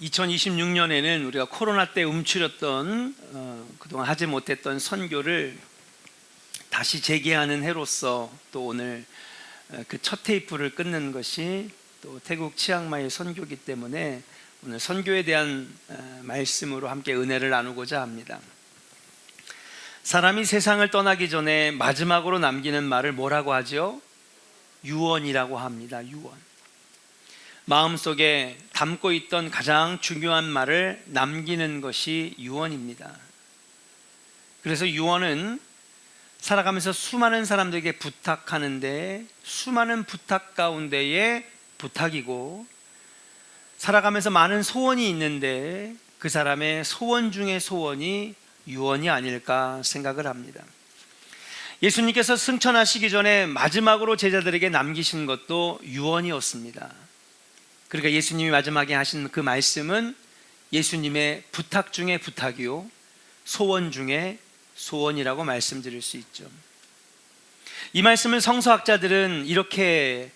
2026년에는 우리가 코로나 때 움츠렸던 어, 그동안 하지 못했던 선교를 다시 재개하는 해로서 또 오늘 그 첫 테이프를 끊는 것이 또 태국 치앙마이 선교기 때문에 오늘 선교에 대한 어, 말씀으로 함께 은혜를 나누고자 합니다. 사람이 세상을 떠나기 전에 마지막으로 남기는 말을 뭐라고 하죠? 유언이라고 합니다. 유언. 마음속에 담고 있던 가장 중요한 말을 남기는 것이 유언입니다. 그래서 유언은 살아가면서 수많은 사람들에게 부탁하는데 수많은 부탁 가운데의 부탁이고 살아가면서 많은 소원이 있는데 그 사람의 소원 중의 소원이 유언이 아닐까 생각을 합니다. 예수님께서 승천하시기 전에 마지막으로 제자들에게 남기신 것도 유언이었습니다. 그러니까 예수님이 마지막에 하신 그 말씀은 예수님의 부탁 중의 부탁이요 소원 중의 소원이라고 말씀드릴 수 있죠. 이 말씀을 성서학자들은 이렇게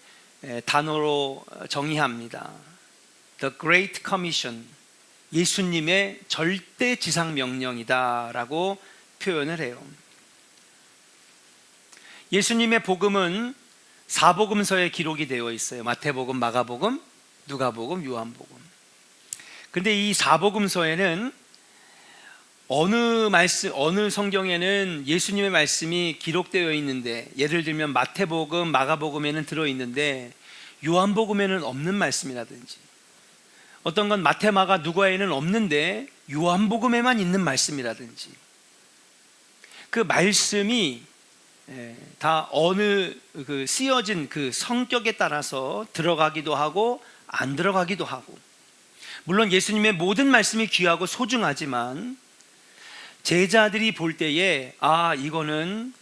단어로 정의합니다. The Great Commission. 예수님의 절대 지상 명령이다라고 표현을 해요. 예수님의 복음은 사복음서에 기록이 되어 있어요. 마태복음, 마가복음, 누가복음, 요한복음. 근데 이 사복음서에는 어느 말씀 어느 성경에는 예수님의 말씀이 기록되어 있는데 예를 들면 마태복음, 마가복음에는 들어 있는데 요한복음에는 없는 말씀이라든지 어떤 건 마태, 마가, 누가에는 없는데 요한복음에만 있는 말씀이라든지 그 말씀이 예, 다 어느 그 쓰여진 그 성격에 따라서 들어가기도 하고 안 들어가기도 하고 물론 예수님의 모든 말씀이 귀하고 소중하지만 제자들이 볼 때에 아 이거는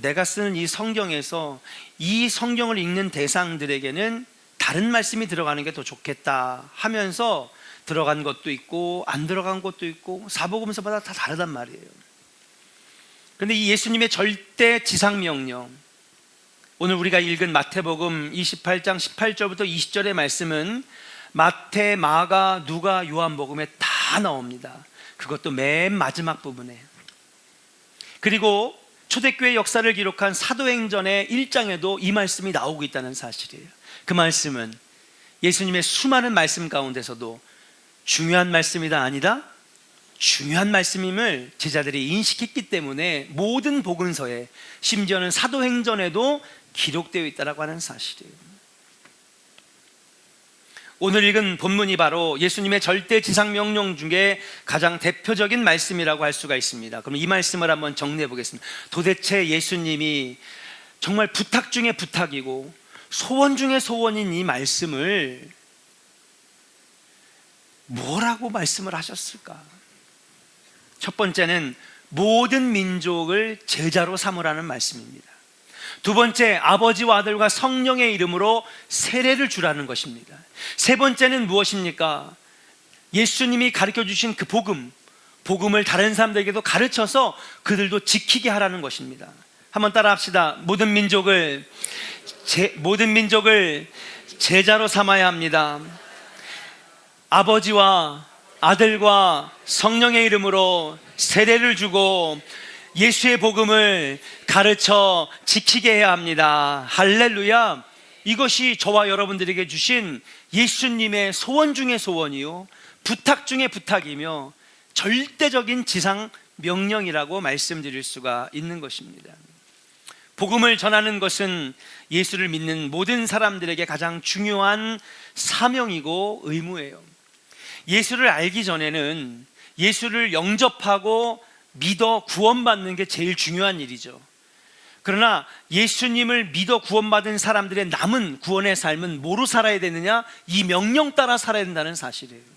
내가 쓰는 이 성경에서 이 성경을 읽는 대상들에게는 다른 말씀이 들어가는 게 더 좋겠다 하면서 들어간 것도 있고 안 들어간 것도 있고 사복음서마다 다 다르단 말이에요. 근데 이 예수님의 절대 지상 명령 오늘 우리가 읽은 마태복음 28장 18절부터 20절의 말씀은 마태, 마가, 누가, 요한복음에 다 나옵니다. 그것도 맨 마지막 부분에. 그리고 초대교회 역사를 기록한 사도행전의 1장에도 이 말씀이 나오고 있다는 사실이에요. 그 말씀은 예수님의 수많은 말씀 가운데서도 중요한 말씀이다 아니다? 중요한 말씀임을 제자들이 인식했기 때문에 모든 복음서에 심지어는 사도행전에도 기록되어 있다라고 하는 사실이에요. 오늘 읽은 본문이 바로 예수님의 절대 지상 명령 중에 가장 대표적인 말씀이라고 할 수가 있습니다. 그럼 이 말씀을 한번 정리해 보겠습니다. 도대체 예수님이 정말 부탁 중에 부탁이고 소원 중에 소원인 이 말씀을 뭐라고 말씀을 하셨을까? 첫 번째는 모든 민족을 제자로 삼으라는 말씀입니다. 두 번째, 아버지와 아들과 성령의 이름으로 세례를 주라는 것입니다. 세 번째는 무엇입니까? 예수님이 가르쳐 주신 그 복음, 복음을 다른 사람들에게도 가르쳐서 그들도 지키게 하라는 것입니다. 한번 따라 합시다. 모든 민족을, 제, 모든 민족을 제자로 삼아야 합니다. 아버지와 아들과 성령의 이름으로 세례를 주고 예수의 복음을 가르쳐 지키게 해야 합니다. 할렐루야. 이것이 저와 여러분들에게 주신 예수님의 소원 중의 소원이요. 부탁 중의 부탁이며 절대적인 지상 명령이라고 말씀드릴 수가 있는 것입니다. 복음을 전하는 것은 예수를 믿는 모든 사람들에게 가장 중요한 사명이고 의무예요. 예수를 알기 전에는 예수를 영접하고 믿어 구원받는 게 제일 중요한 일이죠. 그러나 예수님을 믿어 구원받은 사람들의 남은 구원의 삶은 뭐로 살아야 되느냐? 이 명령 따라 살아야 된다는 사실이에요.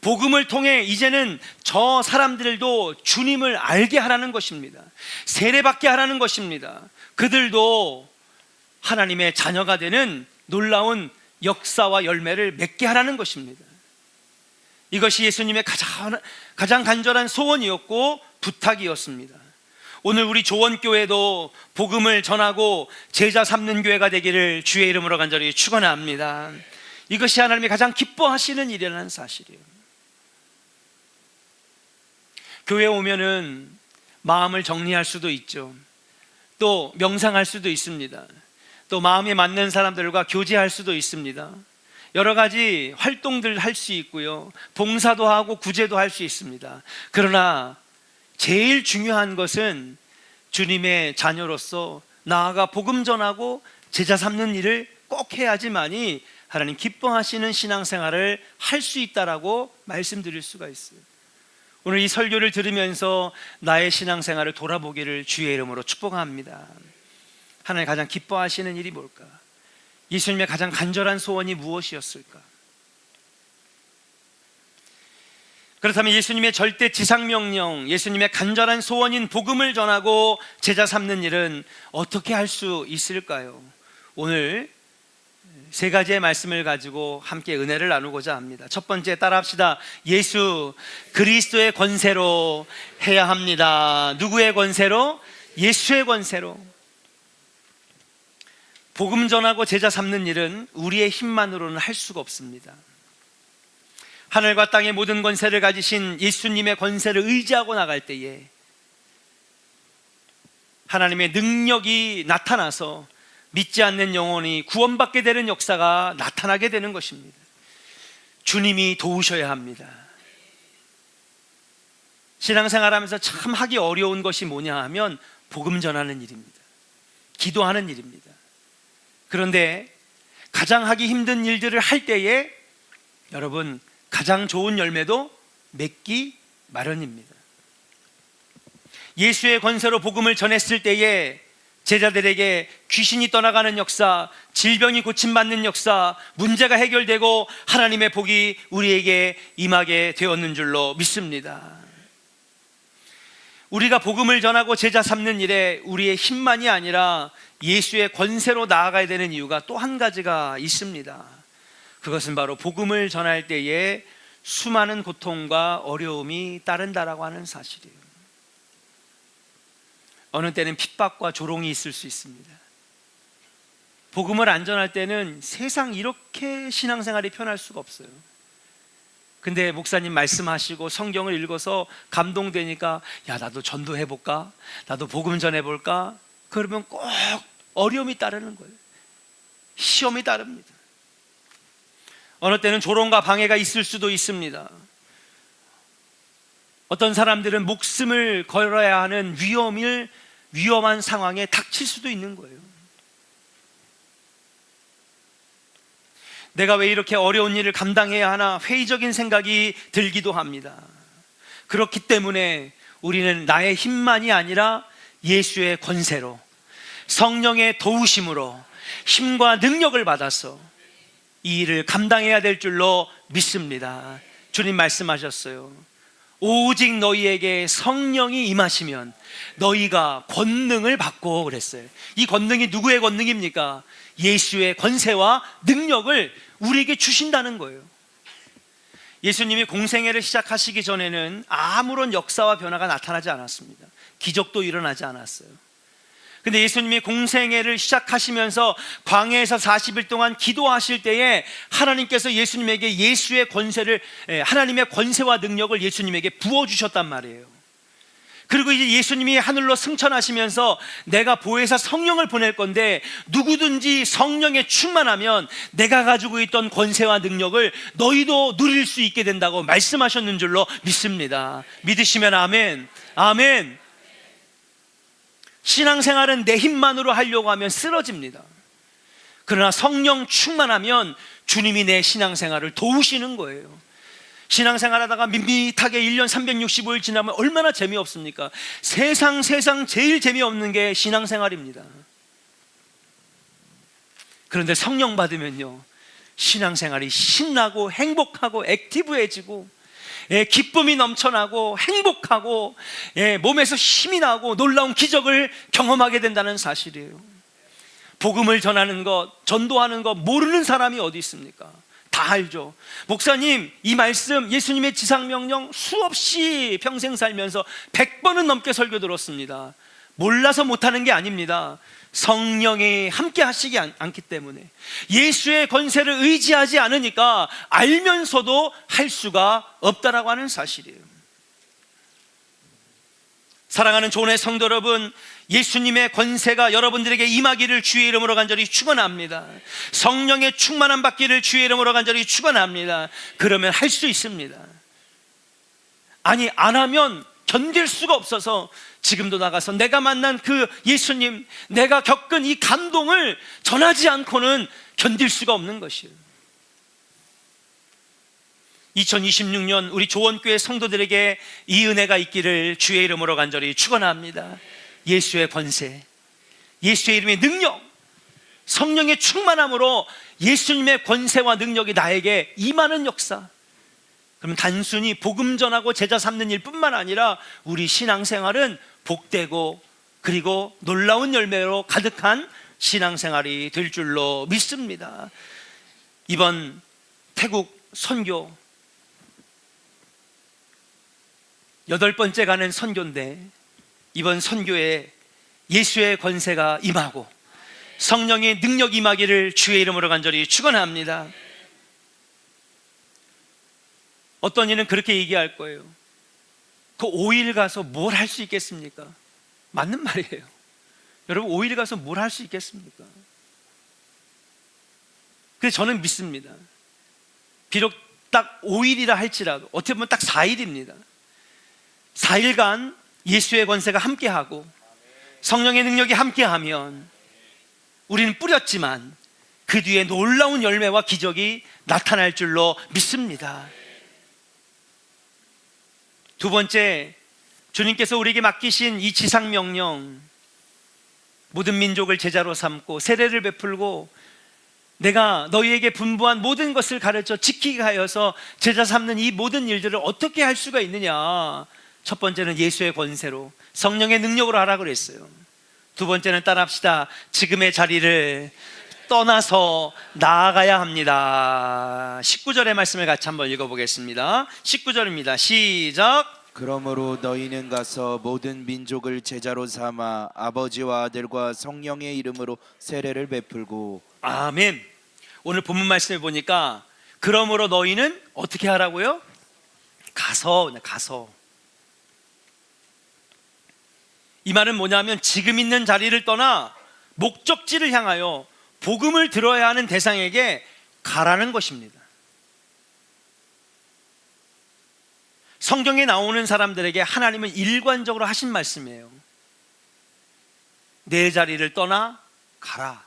복음을 통해 이제는 저 사람들도 주님을 알게 하라는 것입니다. 세례받게 하라는 것입니다. 그들도 하나님의 자녀가 되는 놀라운 역사와 열매를 맺게 하라는 것입니다. 이것이 예수님의 가장, 가장 간절한 소원이었고 부탁이었습니다. 오늘 우리 조원교회도 복음을 전하고 제자 삼는 교회가 되기를 주의 이름으로 간절히 축원합니다. 이것이 하나님이 가장 기뻐하시는 일이라는 사실이에요. 교회 오면은 마음을 정리할 수도 있죠. 또 명상할 수도 있습니다. 또 마음에 맞는 사람들과 교제할 수도 있습니다. 여러 가지 활동들 할 수 있고요. 봉사도 하고 구제도 할 수 있습니다. 그러나 제일 중요한 것은 주님의 자녀로서 나아가 복음 전하고 제자 삼는 일을 꼭 해야지만이 하나님 기뻐하시는 신앙생활을 할 수 있다라고 말씀드릴 수가 있어요. 오늘 이 설교를 들으면서 나의 신앙생활을 돌아보기를 주의 이름으로 축복합니다. 하나님 가장 기뻐하시는 일이 뭘까? 예수님의 가장 간절한 소원이 무엇이었을까? 그렇다면 예수님의 절대 지상 명령, 예수님의 간절한 소원인 복음을 전하고 제자 삼는 일은 어떻게 할 수 있을까요? 오늘 세 가지의 말씀을 가지고 함께 은혜를 나누고자 합니다. 첫 번째 따라합시다. 예수 그리스도의 권세로 해야 합니다. 누구의 권세로? 예수의 권세로. 복음 전하고 제자 삼는 일은 우리의 힘만으로는 할 수가 없습니다. 하늘과 땅의 모든 권세를 가지신 예수님의 권세를 의지하고 나갈 때에 하나님의 능력이 나타나서 믿지 않는 영혼이 구원받게 되는 역사가 나타나게 되는 것입니다. 주님이 도우셔야 합니다. 신앙생활 하면서 참 하기 어려운 것이 뭐냐 하면 복음 전하는 일입니다. 기도하는 일입니다. 그런데 가장 하기 힘든 일들을 할 때에 여러분 가장 좋은 열매도 맺기 마련입니다. 예수의 권세로 복음을 전했을 때에 제자들에게 귀신이 떠나가는 역사, 질병이 고침받는 역사, 문제가 해결되고 하나님의 복이 우리에게 임하게 되었는 줄로 믿습니다. 우리가 복음을 전하고 제자 삼는 일에 우리의 힘만이 아니라 예수의 권세로 나아가야 되는 이유가 또 한 가지가 있습니다. 그것은 바로 복음을 전할 때에 수많은 고통과 어려움이 따른다라고 하는 사실이에요. 어느 때는 핍박과 조롱이 있을 수 있습니다. 복음을 안 전할 때는 세상 이렇게 신앙생활이 편할 수가 없어요. 근데 목사님 말씀하시고 성경을 읽어서 감동되니까 야 나도 전도해 볼까? 나도 복음 전해 볼까? 그러면 꼭 어려움이 따르는 거예요. 시험이 따릅니다. 어느 때는 조롱과 방해가 있을 수도 있습니다. 어떤 사람들은 목숨을 걸어야 하는 위험을 위험한 상황에 닥칠 수도 있는 거예요. 내가 왜 이렇게 어려운 일을 감당해야 하나 회의적인 생각이 들기도 합니다. 그렇기 때문에 우리는 나의 힘만이 아니라 예수의 권세로 성령의 도우심으로 힘과 능력을 받아서 이 일을 감당해야 될 줄로 믿습니다. 주님 말씀하셨어요. 오직 너희에게 성령이 임하시면 너희가 권능을 받고 그랬어요. 이 권능이 누구의 권능입니까? 예수의 권세와 능력을 우리에게 주신다는 거예요. 예수님이 공생애를 시작하시기 전에는 아무런 역사와 변화가 나타나지 않았습니다. 기적도 일어나지 않았어요. 근데 예수님이 공생애를 시작하시면서 광야에서 40일 동안 기도하실 때에 하나님께서 예수님에게 예수의 권세를 예, 하나님의 권세와 능력을 예수님에게 부어 주셨단 말이에요. 그리고 이제 예수님이 하늘로 승천하시면서 내가 보혜사 성령을 보낼 건데 누구든지 성령에 충만하면 내가 가지고 있던 권세와 능력을 너희도 누릴 수 있게 된다고 말씀하셨는 줄로 믿습니다. 믿으시면 아멘. 아멘. 신앙생활은 내 힘만으로 하려고 하면 쓰러집니다. 그러나 성령 충만하면 주님이 내 신앙생활을 도우시는 거예요. 신앙생활 하다가 밋밋하게 1년 365일 지나면 얼마나 재미없습니까? 세상 세상 제일 재미없는 게 신앙생활입니다. 그런데 성령 받으면요. 신앙생활이 신나고 행복하고 액티브해지고 예, 기쁨이 넘쳐나고 행복하고 예, 몸에서 힘이 나고 놀라운 기적을 경험하게 된다는 사실이에요. 복음을 전하는 것, 전도하는 것 모르는 사람이 어디 있습니까? 다 알죠. 목사님, 이 말씀 예수님의 지상명령 수없이 평생 살면서 100번은 넘게 설교 들었습니다. 몰라서 못하는 게 아닙니다. 성령이 함께 하시지 않, 않기 때문에 예수의 권세를 의지하지 않으니까 알면서도 할 수가 없다라고 하는 사실이에요. 사랑하는 조의 성도 여러분, 예수님의 권세가 여러분들에게 임하기를 주의 이름으로 간절히 축원합니다. 성령의 충만함 받기를 주의 이름으로 간절히 축원합니다. 그러면 할 수 있습니다. 아니 안 하면 견딜 수가 없어서 지금도 나가서 내가 만난 그 예수님, 내가 겪은 이 감동을 전하지 않고는 견딜 수가 없는 것이에요. 2026년 우리 조원교회 성도들에게 이 은혜가 있기를 주의 이름으로 간절히 축원합니다. 예수의 권세, 예수의 이름의 능력, 성령의 충만함으로 예수님의 권세와 능력이 나에게 임하는 역사. 그럼 단순히 복음 전하고 제자 삼는 일뿐만 아니라 우리 신앙생활은 복되고 그리고 놀라운 열매로 가득한 신앙생활이 될 줄로 믿습니다. 이번 태국 선교 여덟 번째 가는 선교인데 이번 선교에 예수의 권세가 임하고 성령의 능력 임하기를 주의 이름으로 간절히 축원합니다. 어떤 이는 그렇게 얘기할 거예요. 그 5일 가서 뭘 할 수 있겠습니까? 맞는 말이에요. 여러분 5일 가서 뭘 할 수 있겠습니까? 그래서 저는 믿습니다. 비록 딱 5일이라 할지라도 어떻게 보면 딱 4일입니다. 4일간 예수의 권세가 함께하고 성령의 능력이 함께하면 우리는 뿌렸지만 그 뒤에 놀라운 열매와 기적이 나타날 줄로 믿습니다. 두 번째, 주님께서 우리에게 맡기신 이 지상 명령, 모든 민족을 제자로 삼고 세례를 베풀고 내가 너희에게 분부한 모든 것을 가르쳐 지키게 하여서 제자 삼는 이 모든 일들을 어떻게 할 수가 있느냐? 첫 번째는 예수의 권세로 성령의 능력으로 하라 그랬어요. 두 번째는 따라합시다. 지금의 자리를 떠나서 나아가야 합니다. 19절의 말씀을 같이 한번 읽어보겠습니다. 19절입니다. 시작. 그러므로 너희는 가서 모든 민족을 제자로 삼아 아버지와 아들과 성령의 이름으로 세례를 베풀고 아멘. 오늘 본문 말씀을 보니까 그러므로 너희는 어떻게 하라고요? 가서 가서 이 말은 뭐냐면 지금 있는 자리를 떠나 목적지를 향하여 복음을 들어야 하는 대상에게 가라는 것입니다. 성경에 나오는 사람들에게 하나님은 일관적으로 하신 말씀이에요. 내 자리를 떠나 가라.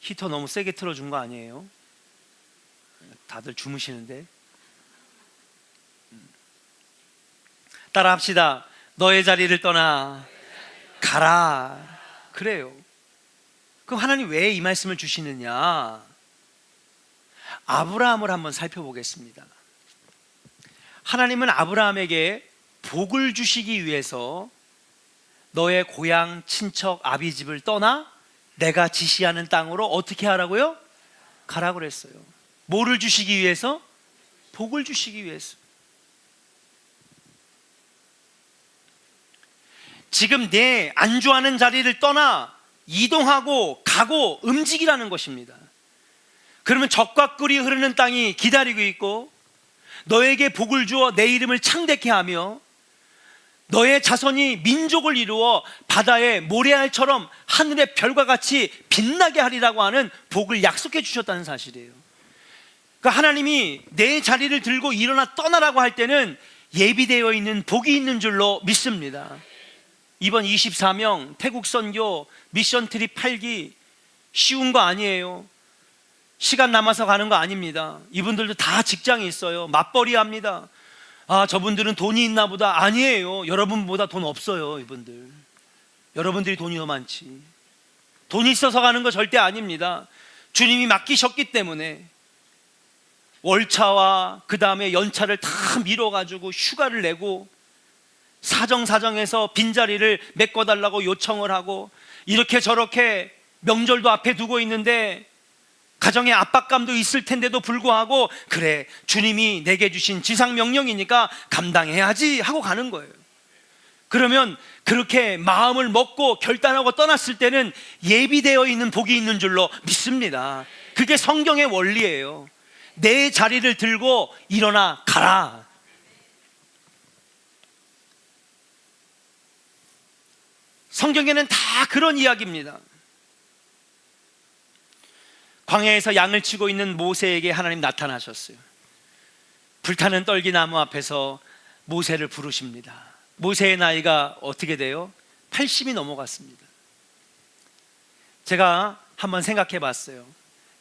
히터 너무 세게 틀어준 거 아니에요? 다들 주무시는데. 따라 합시다. 너의 자리를 떠나 가라. 그래요. 그럼 하나님 왜 이 말씀을 주시느냐? 아브라함을 한번 살펴보겠습니다. 하나님은 아브라함에게 복을 주시기 위해서 너의 고향, 친척, 아비 집을 떠나 내가 지시하는 땅으로 어떻게 하라고요? 가라고 그랬어요. 뭐를 주시기 위해서? 복을 주시기 위해서. 지금 내 안주하는 자리를 떠나 이동하고 가고 움직이라는 것입니다. 그러면 적과 꿀이 흐르는 땅이 기다리고 있고 너에게 복을 주어 내 이름을 창대케 하며 너의 자손이 민족을 이루어 바다의 모래알처럼 하늘의 별과 같이 빛나게 하리라고 하는 복을 약속해 주셨다는 사실이에요. 그러니까 하나님이 내 자리를 들고 일어나 떠나라고 할 때는 예비되어 있는 복이 있는 줄로 믿습니다. 이번 24명 태국 선교 미션 트립 8기 쉬운 거 아니에요. 시간 남아서 가는 거 아닙니다. 이분들도 다 직장이 있어요. 맞벌이 합니다. 아, 저분들은 돈이 있나 보다. 아니에요. 여러분보다 돈 없어요, 이분들. 여러분들이 돈이 더 많지. 돈이 있어서 가는 거 절대 아닙니다. 주님이 맡기셨기 때문에 월차와 그 다음에 연차를 다 밀어가지고 휴가를 내고 사정사정해서 빈자리를 메꿔달라고 요청을 하고 이렇게 저렇게 명절도 앞에 두고 있는데 가정의 압박감도 있을 텐데도 불구하고 그래, 주님이 내게 주신 지상 명령이니까 감당해야지 하고 가는 거예요. 그러면 그렇게 마음을 먹고 결단하고 떠났을 때는 예비되어 있는 복이 있는 줄로 믿습니다. 그게 성경의 원리예요. 내 자리를 들고 일어나 가라. 성경에는 다 그런 이야기입니다. 광야에서 양을 치고 있는 모세에게 하나님 나타나셨어요. 불타는 떨기나무 앞에서 모세를 부르십니다. 모세의 나이가 어떻게 돼요? 80이 넘어갔습니다. 제가 한번 생각해 봤어요.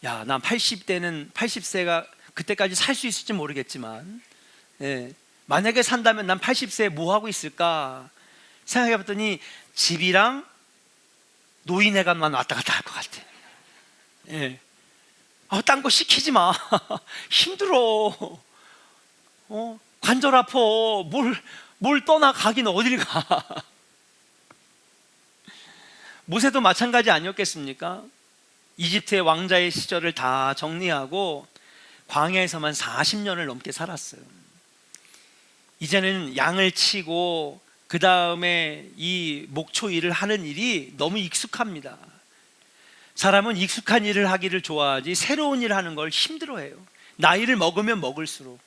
야, 난 80대는 80세가 그때까지 살 수 있을지 모르겠지만, 예, 만약에 산다면 난 80세에 뭐 하고 있을까 생각해 봤더니 집이랑 노인회관만 왔다 갔다 할 것 같아. 예. 아, 딴 거 시키지 마. 힘들어. 어, 관절 아파. 뭘, 뭘 떠나 가긴 어딜 가. 모세도 마찬가지 아니었겠습니까? 이집트의 왕자의 시절을 다 정리하고 광야에서만 40년을 넘게 살았어요. 이제는 양을 치고 그 다음에 이 목초 일을 하는 일이 너무 익숙합니다. 사람은 익숙한 일을 하기를 좋아하지 새로운 일을 하는 걸 힘들어해요. 나이를 먹으면 먹을수록.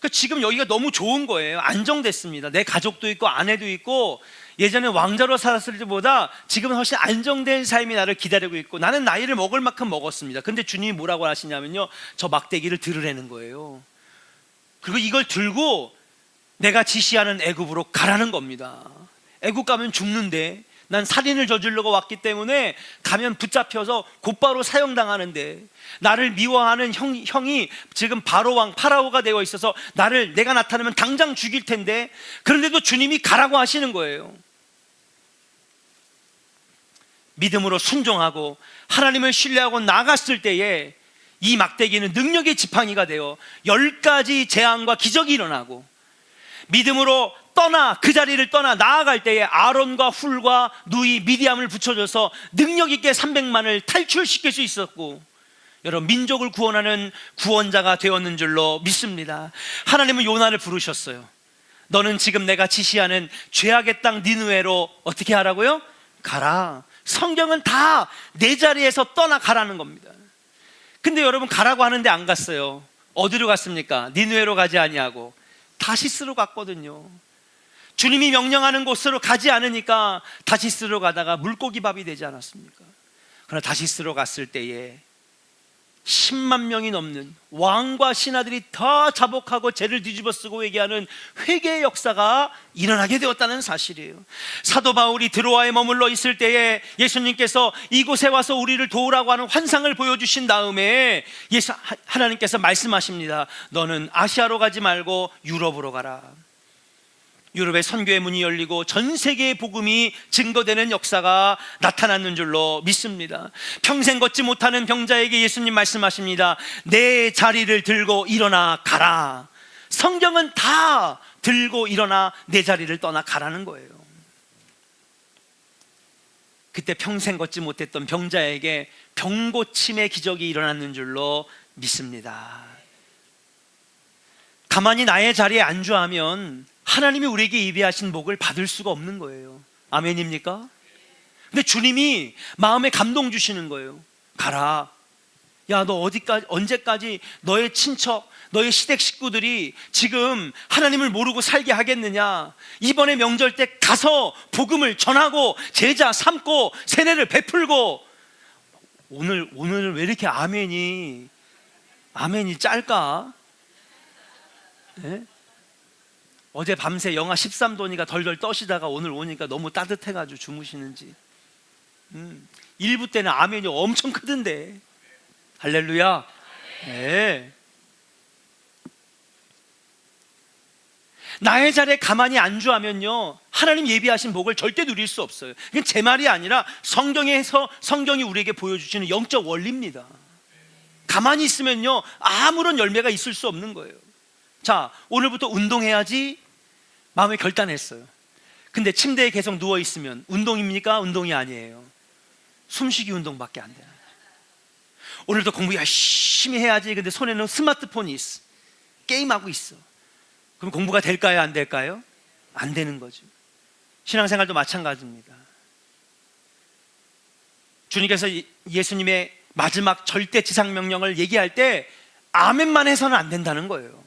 그 지금 여기가 너무 좋은 거예요. 안정됐습니다. 내 가족도 있고 아내도 있고 예전에 왕자로 살았을 때보다 지금은 훨씬 안정된 삶이 나를 기다리고 있고 나는 나이를 먹을 만큼 먹었습니다. 근데 주님이 뭐라고 하시냐면요. 저 막대기를 들으라는 거예요. 그리고 이걸 들고 내가 지시하는 애굽으로 가라는 겁니다. 애굽 가면 죽는데 난 살인을 저지르고 왔기 때문에 가면 붙잡혀서 곧바로 사형당하는데 나를 미워하는 형, 형이 지금 바로 왕 파라오가 되어 있어서 나를 내가 나타나면 당장 죽일 텐데 그런데도 주님이 가라고 하시는 거예요. 믿음으로 순종하고 하나님을 신뢰하고 나갔을 때에 이 막대기는 능력의 지팡이가 되어 열 가지 재앙과 기적이 일어나고 믿음으로 떠나 그 자리를 떠나 나아갈 때에 아론과 훌과 누이 미디암을 붙여줘서 능력 있게 300만을 탈출시킬 수 있었고 여러분 민족을 구원하는 구원자가 되었는 줄로 믿습니다. 하나님은 요나를 부르셨어요. 너는 지금 내가 지시하는 죄악의 땅 니누에로 어떻게 하라고요? 가라. 성경은 다 내 자리에서 떠나 가라는 겁니다. 근데 여러분 가라고 하는데 안 갔어요. 어디로 갔습니까? 니누에로 가지 아니하고 다시스로 갔거든요. 주님이 명령하는 곳으로 가지 않으니까 다시스로 가다가 물고기 밥이 되지 않았습니까? 그러나 다시스로 갔을 때에 10만 명이 넘는 왕과 신하들이 다 자복하고 죄를 뒤집어 쓰고 회개하는 회개의 역사가 일어나게 되었다는 사실이에요. 사도 바울이 드로아에 머물러 있을 때에 예수님께서 이곳에 와서 우리를 도우라고 하는 환상을 보여주신 다음에 예수 하나님께서 말씀하십니다. 너는 아시아로 가지 말고 유럽으로 가라. 유럽의 선교의 문이 열리고 전 세계의 복음이 증거되는 역사가 나타났는 줄로 믿습니다. 평생 걷지 못하는 병자에게 예수님 말씀하십니다. 내 자리를 들고 일어나 가라. 성경은 다 들고 일어나 내 자리를 떠나 가라는 거예요. 그때 평생 걷지 못했던 병자에게 병고침의 기적이 일어났는 줄로 믿습니다. 가만히 나의 자리에 안주하면 하나님이 우리에게 예비하신 복을 받을 수가 없는 거예요. 아멘입니까? 근데 주님이 마음에 감동 주시는 거예요. 가라. 야, 너 어디까지, 언제까지 너의 친척, 너의 시댁 식구들이 지금 하나님을 모르고 살게 하겠느냐? 이번에 명절 때 가서 복음을 전하고 제자 삼고 세례를 베풀고 오늘, 오늘 왜 이렇게 아멘이, 아멘이 짤까? 예? 어제 밤새 영하 13도니까 덜덜 떠시다가 오늘 오니까 너무 따뜻해가지고 주무시는지. 음, 일부 때는 아멘이 엄청 크던데. 할렐루야. 네. 나의 자리에 가만히 안주하면요 하나님 예비하신 복을 절대 누릴 수 없어요. 이건 제 말이 아니라 성경에서 성경이 우리에게 보여주시는 영적 원리입니다. 가만히 있으면요 아무런 열매가 있을 수 없는 거예요. 자 오늘부터 운동해야지 마음에 결단했어요. 근데 침대에 계속 누워 있으면 운동입니까? 운동이 아니에요. 숨쉬기 운동밖에 안 돼요. 오늘도 공부 열심히 해야지. 근데 손에는 스마트폰이 있어. 게임하고 있어. 그럼 공부가 될까요? 안 될까요? 안 되는 거죠. 신앙생활도 마찬가지입니다. 주님께서 이- 예수님의 마지막 절대 지상 명령을 얘기할 때 아멘만 해서는 안 된다는 거예요.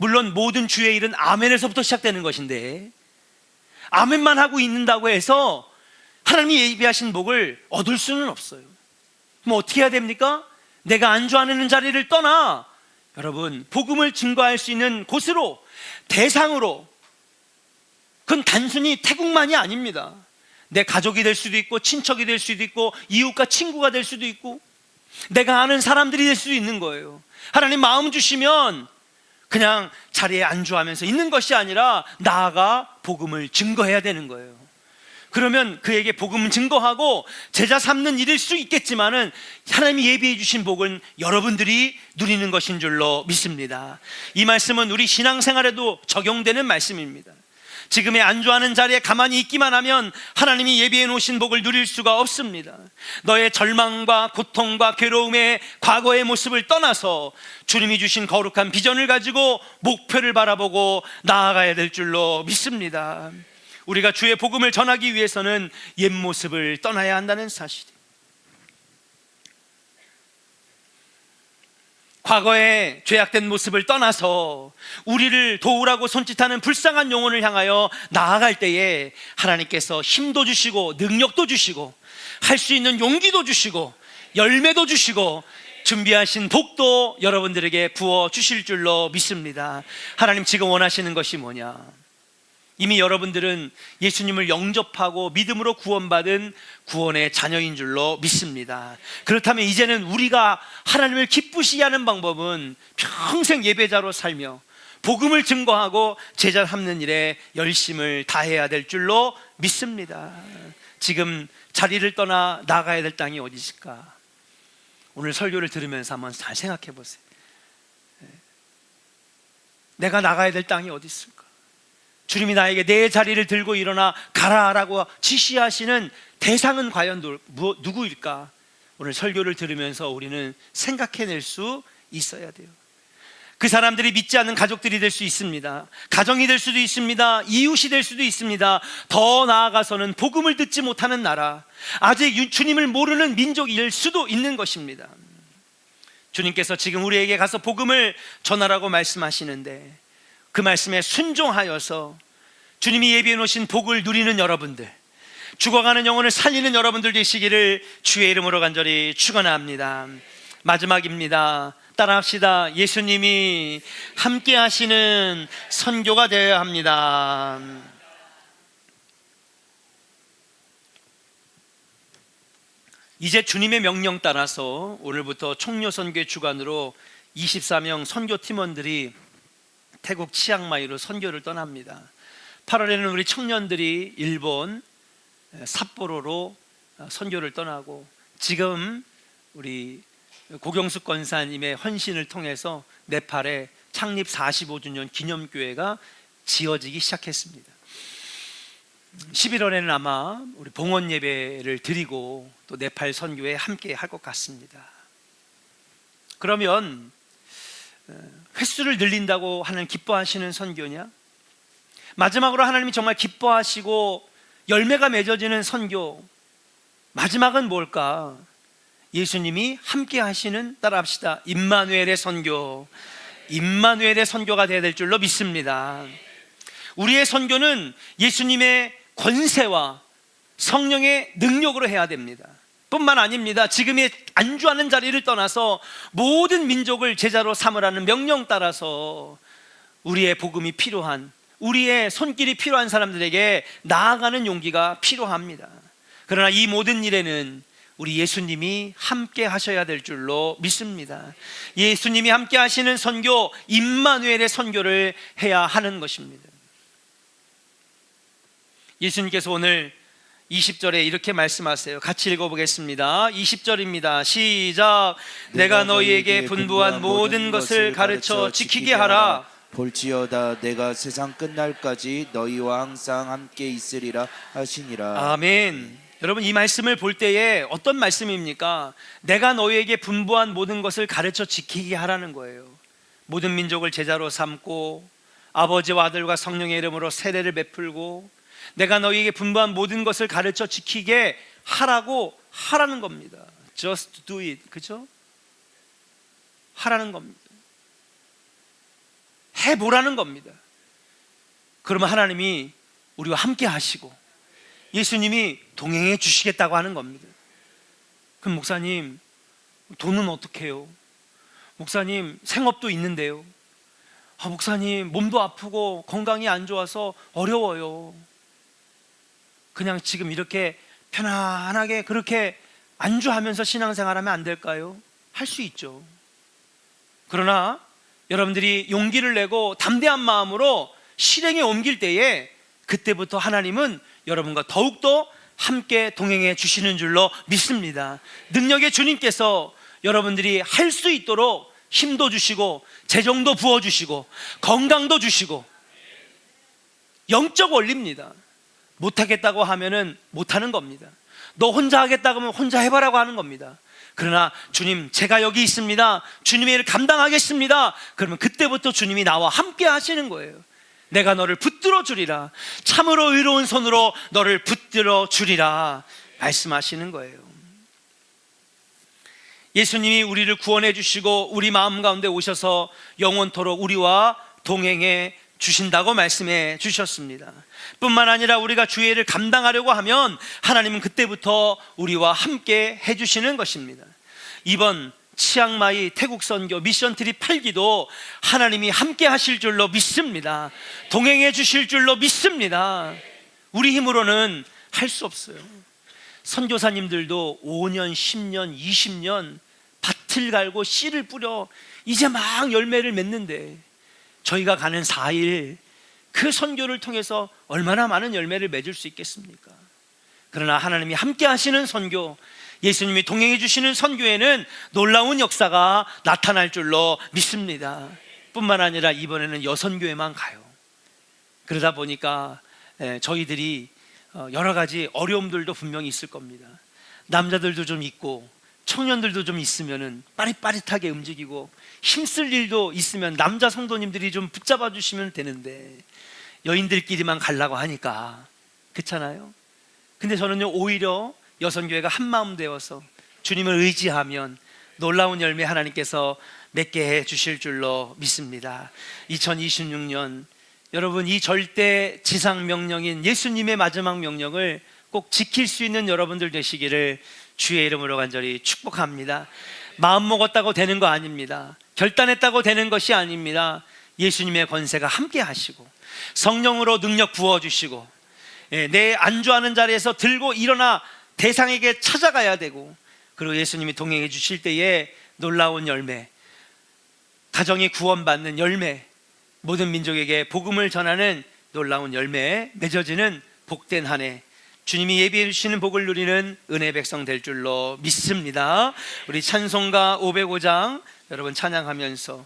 물론 모든 주의 일은 아멘에서부터 시작되는 것인데 아멘만 하고 있는다고 해서 하나님이 예비하신 복을 얻을 수는 없어요. 그럼 어떻게 해야 됩니까? 내가 안주하는 자리를 떠나 여러분 복음을 증거할 수 있는 곳으로 대상으로 그건 단순히 태국만이 아닙니다. 내 가족이 될 수도 있고 친척이 될 수도 있고 이웃과 친구가 될 수도 있고 내가 아는 사람들이 될 수도 있는 거예요. 하나님 마음 주시면 그냥 자리에 안주하면서 있는 것이 아니라 나아가 복음을 증거해야 되는 거예요. 그러면 그에게 복음 증거하고 제자 삼는 일일 수 있겠지만은 하나님이 예비해 주신 복은 여러분들이 누리는 것인 줄로 믿습니다. 이 말씀은 우리 신앙생활에도 적용되는 말씀입니다. 지금의 안주하는 자리에 가만히 있기만 하면 하나님이 예비해 놓으신 복을 누릴 수가 없습니다. 너의 절망과 고통과 괴로움의 과거의 모습을 떠나서 주님이 주신 거룩한 비전을 가지고 목표를 바라보고 나아가야 될 줄로 믿습니다. 우리가 주의 복음을 전하기 위해서는 옛 모습을 떠나야 한다는 사실. 과거의 죄악된 모습을 떠나서 우리를 도우라고 손짓하는 불쌍한 영혼을 향하여 나아갈 때에 하나님께서 힘도 주시고 능력도 주시고 할 수 있는 용기도 주시고 열매도 주시고 준비하신 복도 여러분들에게 부어 주실 줄로 믿습니다. 하나님 지금 원하시는 것이 뭐냐? 이미 여러분들은 예수님을 영접하고 믿음으로 구원받은 구원의 자녀인 줄로 믿습니다. 그렇다면 이제는 우리가 하나님을 기쁘시게 하는 방법은 평생 예배자로 살며 복음을 증거하고 제자 삼는 일에 열심을 다해야 될 줄로 믿습니다. 지금 자리를 떠나 나가야 될 땅이 어디 있을까? 오늘 설교를 들으면서 한번 잘 생각해 보세요. 네. 내가 나가야 될 땅이 어디 있을까? 주님이 나에게 내 자리를 들고 일어나 가라라고 지시하시는 대상은 과연 누구일까? 오늘 설교를 들으면서 우리는 생각해낼 수 있어야 돼요. 그 사람들이 믿지 않는 가족들이 될 수 있습니다. 가정이 될 수도 있습니다. 이웃이 될 수도 있습니다. 더 나아가서는 복음을 듣지 못하는 나라, 아직 유- 주님을 모르는 민족일 수도 있는 것입니다. 주님께서 지금 우리에게 가서 복음을 전하라고 말씀하시는데 그 말씀에 순종하여서 주님이 예비해 놓으신 복을 누리는 여러분들, 죽어가는 영혼을 살리는 여러분들 되시기를 주의 이름으로 간절히 축원합니다. 마지막입니다. 따라합시다. 예수님이 함께 하시는 선교가 되어야 합니다. 이제 주님의 명령 따라서 오늘부터 총료 선교의 주관으로 24명 선교 팀원들이 태국 치앙마이로 선교를 떠납니다. 8월에는 우리 청년들이 일본 삿포로로 선교를 떠나고 지금 우리 고경숙 권사님의 헌신을 통해서 네팔에 창립 45주년 기념교회가 지어지기 시작했습니다. 11월에는 아마 우리 봉헌 예배를 드리고 또 네팔 선교에 함께 할 것 같습니다. 그러면 어, 횟수를 늘린다고 하나님 기뻐하시는 선교냐? 마지막으로 하나님이 정말 기뻐하시고 열매가 맺어지는 선교 마지막은 뭘까? 예수님이 함께 하시는 따라합시다. 임마누엘의 선교. 임마누엘의 선교가 되어야 될 줄로 믿습니다. 우리의 선교는 예수님의 권세와 성령의 능력으로 해야 됩니다. 뿐만 아닙니다. 지금의 안주하는 자리를 떠나서 모든 민족을 제자로 삼으라는 명령 따라서 우리의 복음이 필요한 우리의 손길이 필요한 사람들에게 나아가는 용기가 필요합니다. 그러나 이 모든 일에는 우리 예수님이 함께 하셔야 될 줄로 믿습니다. 예수님이 함께 하시는 선교, 임마누엘의 선교를 해야 하는 것입니다. 예수님께서 오늘 20절에 이렇게 말씀하세요. 같이 읽어보겠습니다. 20절입니다. 시작. 내가 너희에게 분부한 모든 것을 가르쳐 지키게 하라. 볼지어다 내가 세상 끝날까지 너희와 항상 함께 있으리라 하시니라. 아멘. 여러분 이 말씀을 볼 때에 어떤 말씀입니까? 내가 너희에게 분부한 모든 것을 가르쳐 지키게 하라는 거예요. 모든 민족을 제자로 삼고 아버지와 아들과 성령의 이름으로 세례를 베풀고 내가 너희에게 분부한 모든 것을 가르쳐 지키게 하라고 하라는 겁니다. Just do it. 그죠? 하라는 겁니다. 해 보라는 겁니다. 그러면 하나님이 우리와 함께 하시고 예수님이 동행해 주시겠다고 하는 겁니다. 그럼 목사님 돈은 어떻게 해요? 목사님 생업도 있는데요. 아, 목사님 몸도 아프고 건강이 안 좋아서 어려워요. 그냥 지금 이렇게 편안하게 그렇게 안주하면서 신앙생활하면 안 될까요? 할 수 있죠. 그러나 여러분들이 용기를 내고 담대한 마음으로 실행에 옮길 때에 그때부터 하나님은 여러분과 더욱더 함께 동행해 주시는 줄로 믿습니다. 능력의 주님께서 여러분들이 할 수 있도록 힘도 주시고 재정도 부어 주시고 건강도 주시고 영적 원리입니다. 못하겠다고 하면은 못하는 겁니다. 너 혼자 하겠다고 하면 혼자 해봐라고 하는 겁니다. 그러나 주님 제가 여기 있습니다. 주님의 일을 감당하겠습니다. 그러면 그때부터 주님이 나와 함께 하시는 거예요. 내가 너를 붙들어 주리라. 참으로 의로운 손으로 너를 붙들어 주리라. 말씀하시는 거예요. 예수님이 우리를 구원해 주시고 우리 마음 가운데 오셔서 영원토록 우리와 동행해 주신다고 말씀해 주셨습니다. 뿐만 아니라 우리가 주의 일을 감당하려고 하면 하나님은 그때부터 우리와 함께 해 주시는 것입니다. 이번 치앙마이 태국 선교 미션 트립 8기도 하나님이 함께 하실 줄로 믿습니다. 동행해 주실 줄로 믿습니다. 우리 힘으로는 할 수 없어요. 선교사님들도 5년, 10년, 20년 밭을 갈고 씨를 뿌려 이제 막 열매를 맺는데 저희가 가는 4일 그 선교를 통해서 얼마나 많은 열매를 맺을 수 있겠습니까? 그러나 하나님이 함께 하시는 선교, 예수님이 동행해 주시는 선교에는 놀라운 역사가 나타날 줄로 믿습니다. 뿐만 아니라 이번에는 여선교회만 가요. 그러다 보니까 에, 저희들이 어, 여러 가지 어려움들도 분명히 있을 겁니다. 남자들도 좀 있고 청년들도 좀 있으면은 빠릿빠릿하게 움직이고 힘쓸 일도 있으면 남자 성도님들이 좀 붙잡아 주시면 되는데 여인들끼리만 가려고 하니까 그렇잖아요. 근데 저는요 오히려 여성 교회가 한 마음 되어서 주님을 의지하면 놀라운 열매 하나님께서 맺게 해 주실 줄로 믿습니다. 2026년 여러분 이 절대 지상 명령인 예수님의 마지막 명령을 꼭 지킬 수 있는 여러분들 되시기를 주의 이름으로 간절히 축복합니다. 마음 먹었다고 되는 거 아닙니다. 결단했다고 되는 것이 아닙니다. 예수님의 권세가 함께 하시고 성령으로 능력 부어 주시고 예, 내 안주하는 자리에서 들고 일어나 대상에게 찾아가야 되고 그리고 예수님이 동행해 주실 때에 놀라운 열매 가정이 구원받는 열매 모든 민족에게 복음을 전하는 놀라운 열매에 맺어지는 복된 한 해 주님이 예비해 주시는 복을 누리는 은혜 백성 될 줄로 믿습니다. 우리 찬송가 505장 여러분 찬양하면서